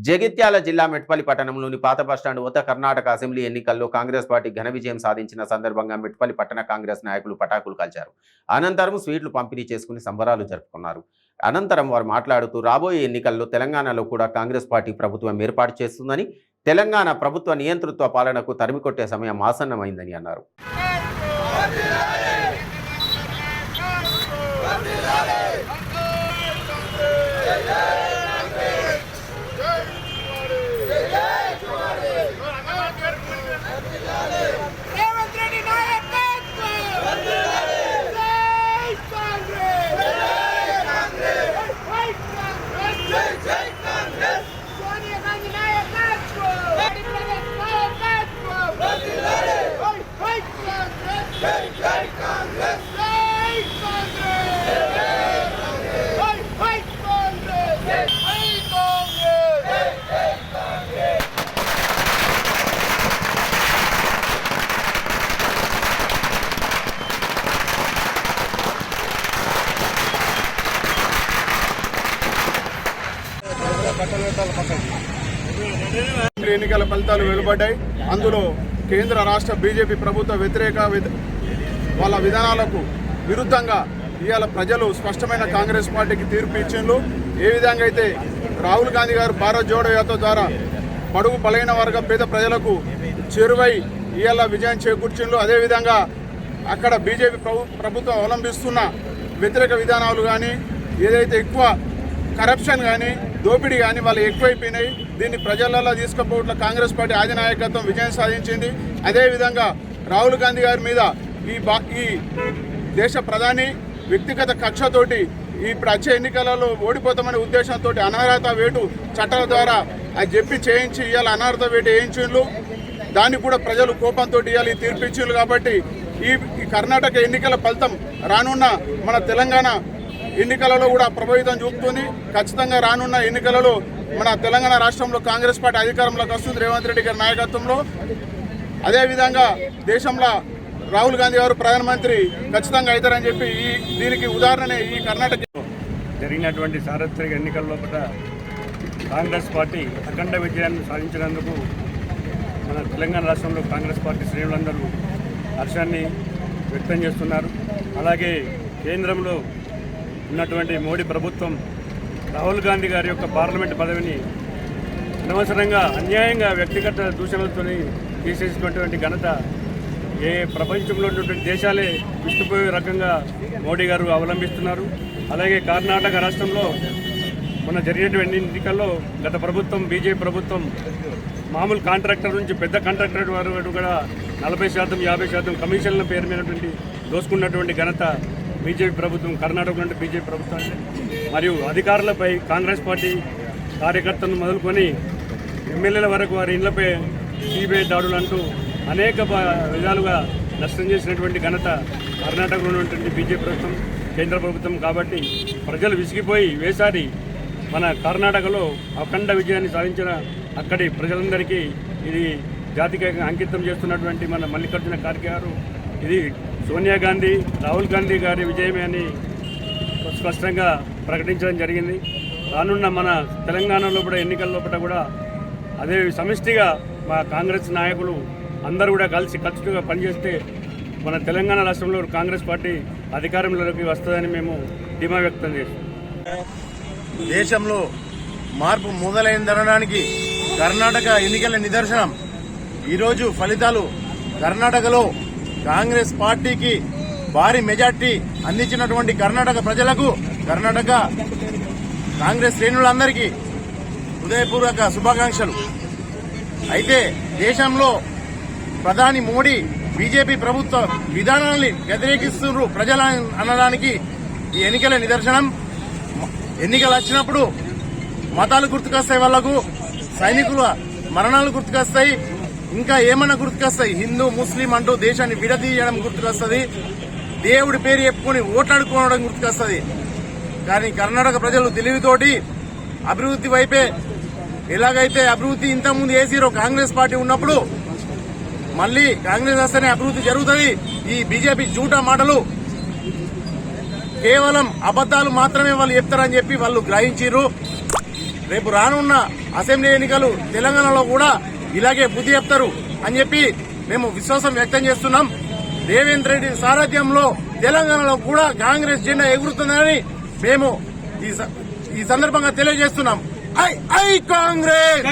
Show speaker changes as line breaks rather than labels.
జగిత్యాల జిల్లా మెట్పల్లి పట్టణంలోని పాత బస్టాండ్ వద్ద కర్ణాటక అసెంబ్లీ ఎన్నికల్లో కాంగ్రెస్ పార్టీ ఘన విజయం సాధించిన సందర్భంగా మెట్పల్లి పట్టణ కాంగ్రెస్ నాయకులు పటాకులు కాల్చారు. అనంతరం స్వీట్లు పంపిణీ చేసుకుని సంబరాలు జరుపుకున్నారు. అనంతరం వారు మాట్లాడుతూ రాబోయే ఎన్నికల్లో తెలంగాణలో కూడా కాంగ్రెస్ పార్టీ ప్రభుత్వం ఏర్పాటు చేస్తుందని తెలంగాణ ప్రభుత్వ నియంతృత్వ పాలనకు తరిమికొట్టే సమయం ఆసన్నమైందని అన్నారు
రేవంత్ రెడ్డి నాయకత్వం జై కాంగ్రెస్ జై కాంగ్రెస్ జై జై కాంగ్రెస్ సోనియా గాంధీ నాయకత్వం మోడీ ప్రదేశ్ నాయకత్వం జై జై కాంగ్రెస్ జై జై కాంగ్రెస్ జై కాంగ్రెస్ జై జై కాంగ్రెస్ జై కాంగ్రెస్
కేంద్ర ఎన్నికల ఫలితాలు వెలువడ్డాయి. అందులో కేంద్ర రాష్ట్ర బీజేపీ ప్రభుత్వ వ్యతిరేక వాళ్ళ విధానాలకు విరుద్ధంగా ఇవాళ ప్రజలు స్పష్టమైన కాంగ్రెస్ పార్టీకి తీర్పు ఇచ్చిండ్రు. ఏ విధంగా అయితే రాహుల్ గాంధీ గారు భారత్ జోడో యాత్ర ద్వారా బడుగు బలైన వర్గ పేద ప్రజలకు చేరువై ఇవాళ విజయం చేకూర్చిండ్రు. అదేవిధంగా అక్కడ బీజేపీ ప్రభు ప్రభుత్వం అవలంబిస్తున్న వ్యతిరేక విధానాలు కానీ ఏదైతే ఎక్కువ కరప్షన్ కానీ దోపిడీ కానీ వాళ్ళు ఎక్కువైపోయినాయి. దీన్ని ప్రజలలో తీసుకుపోవట్ల కాంగ్రెస్ పార్టీ ఆధినాయకత్వం విజయం సాధించింది. అదేవిధంగా రాహుల్ గాంధీ గారి మీద ఈ బా ఈ దేశ ప్రధాని వ్యక్తిగత కక్షతోటి ఇప్పుడు వచ్చే ఎన్నికలలో ఓడిపోతామనే ఉద్దేశంతో అనర్హత వేటు చట్టాల ద్వారా అది చెప్పి చేయించి ఇవాళ అనర్హత వేటు వేయించిండ్రు. దాన్ని కూడా ప్రజలు కోపంతో ఇవ్వాలి తీర్పించిండ్రు కాబట్టి ఈ ఈ కర్ణాటక ఎన్నికల ఫలితం రానున్న మన తెలంగాణ ఎన్నికలలో కూడా ప్రభావితం చూపుతుంది. ఖచ్చితంగా రానున్న ఎన్నికలలో మన తెలంగాణ రాష్ట్రంలో కాంగ్రెస్ పార్టీ అధికారంలోకి వస్తుంది రేవంత్ రెడ్డి గారి నాయకత్వంలో. అదేవిధంగా దేశంలో రాహుల్ గాంధీ గారు ప్రధానమంత్రి ఖచ్చితంగా అవుతారని చెప్పి ఈ దీనికి ఉదాహరణ ఈ కర్ణాటక
జరిగినటువంటి సార్వత్రిక ఎన్నికల్లో కూడా కాంగ్రెస్ పార్టీ అఖండ విజయాన్ని సాధించినందుకు మన తెలంగాణ రాష్ట్రంలో కాంగ్రెస్ పార్టీ శ్రేణులందరూ హర్షాన్ని వ్యక్తం చేస్తున్నారు. అలాగే కేంద్రంలో ఉన్నటువంటి మోడీ ప్రభుత్వం రాహుల్ గాంధీ గారి యొక్క పార్లమెంట్ పదవిని అనవసరంగా అన్యాయంగా వ్యక్తిగత దూషణలతో తీసేసినటువంటి ఘనత ఏ ప్రపంచంలో ఉన్నటువంటి దేశాలే విస్తుపోయే రకంగా మోడీ గారు అవలంబిస్తున్నారు. అలాగే కర్ణాటక రాష్ట్రంలో మొన్న జరిగినటువంటి ఎన్నికల్లో గత ప్రభుత్వం బీజేపీ ప్రభుత్వం మామూలు కాంట్రాక్టర్ నుంచి పెద్ద కాంట్రాక్టర్ వరకు కూడా నలభై శాతం యాభై శాతం కమిషన్ల పేరు మీదటువంటి దోసుకున్నటువంటి ఘనత బీజేపీ ప్రభుత్వం కర్ణాటక నుండి బీజేపీ ప్రభుత్వాన్ని మరియు అధికారులపై కాంగ్రెస్ పార్టీ కార్యకర్తలను మొదలుకొని ఎమ్మెల్యేల వరకు వారి ఇళ్ళపై సిబిఐ దాడులు అంటూ అనేక ప- విధాలుగా నష్టం చేసినటువంటి ఘనత కర్ణాటకలో ఉన్నటువంటి బీజేపీ ప్రభుత్వం కేంద్ర ప్రభుత్వం కాబట్టి ప్రజలు విసిగిపోయి వేసారి మన కర్ణాటకలో అఖండ విజయాన్ని సాధించిన అక్కడి ప్రజలందరికీ ఇది జాతికి అంకితం చేస్తున్నటువంటి మన మల్లికార్జున ఖార్గే గారు ఇది సోనియా గాంధీ రాహుల్ గాంధీ గారి విజయమే అని స్పష్టంగా ప్రకటించడం జరిగింది. రానున్న మన తెలంగాణలో కూడా ఎన్నికల లోపల కూడా అదే సమిష్టిగా మా కాంగ్రెస్ నాయకులు అందరూ కూడా కలిసి ఖచ్చితంగా పనిచేస్తే మన తెలంగాణ రాష్ట్రంలో కాంగ్రెస్ పార్టీ అధికారంలోకి వస్తుందని మేము ధీమా వ్యక్తం చేస్తాం
దేశంలో మార్పు మొదలైందనడానికి కర్ణాటక ఎన్నికల నిదర్శనం. ఈరోజు ఫలితాలు కర్ణాటకలో కాంగ్రెస్ పార్టీకి భారీ మెజార్టీ అందించినటువంటి కర్ణాటక ప్రజలకు కర్ణాటక కాంగ్రెస్ శ్రేణులందరికీ హృదయపూర్వక శుభాకాంక్షలు. అయితే దేశంలో ప్రధాని మోడీ బీజేపీ ప్రభుత్వ విధానాన్ని వ్యతిరేకిస్తున్నారు ప్రజల అనడానికి ఈ ఎన్నికల నిదర్శనం. ఎన్నికలు వచ్చినప్పుడు మతాలు గుర్తుకొస్తాయి వాళ్ళకు సైనికుల మరణాలు గుర్తుకొస్తాయి ఇంకా ఏమన్నా గుర్తుకొస్తాయి? హిందూ ముస్లిం అంటూ దేశాన్ని విడదీయడం గుర్తుకొస్తుంది. దేవుడి పేరు చెప్పుకొని ఓట్లాడుకోవడం గుర్తుకొస్తుంది. కానీ కర్ణాటక ప్రజలు తెలివితోటి అభివృద్ధి వైపే ఎలాగైతే అభివృద్ధి ఇంతకుముందు వేసిరో కాంగ్రెస్ పార్టీ ఉన్నప్పుడు మళ్ళీ కాంగ్రెస్ వస్తేనే అభివృద్ధి జరుగుతుంది. ఈ బీజేపీ జూటా మాటలు కేవలం అబద్దాలు మాత్రమే వాళ్ళు చెప్తారని చెప్పి వాళ్ళు గ్రహించారు రేపు రానున్న అసెంబ్లీ ఎన్నికలు తెలంగాణలో కూడా ఇలాగే బుద్ధి చెప్తారు అని చెప్పి మేము విశ్వాసం వ్యక్తం చేస్తున్నాం. రేవంత్ రెడ్డి సారథ్యంలో తెలంగాణలో కూడా కాంగ్రెస్ జెండా ఎగురుతుందని మేము ఈ స- ఈ సందర్భంగా తెలియజేస్తున్నాం. I I Congress!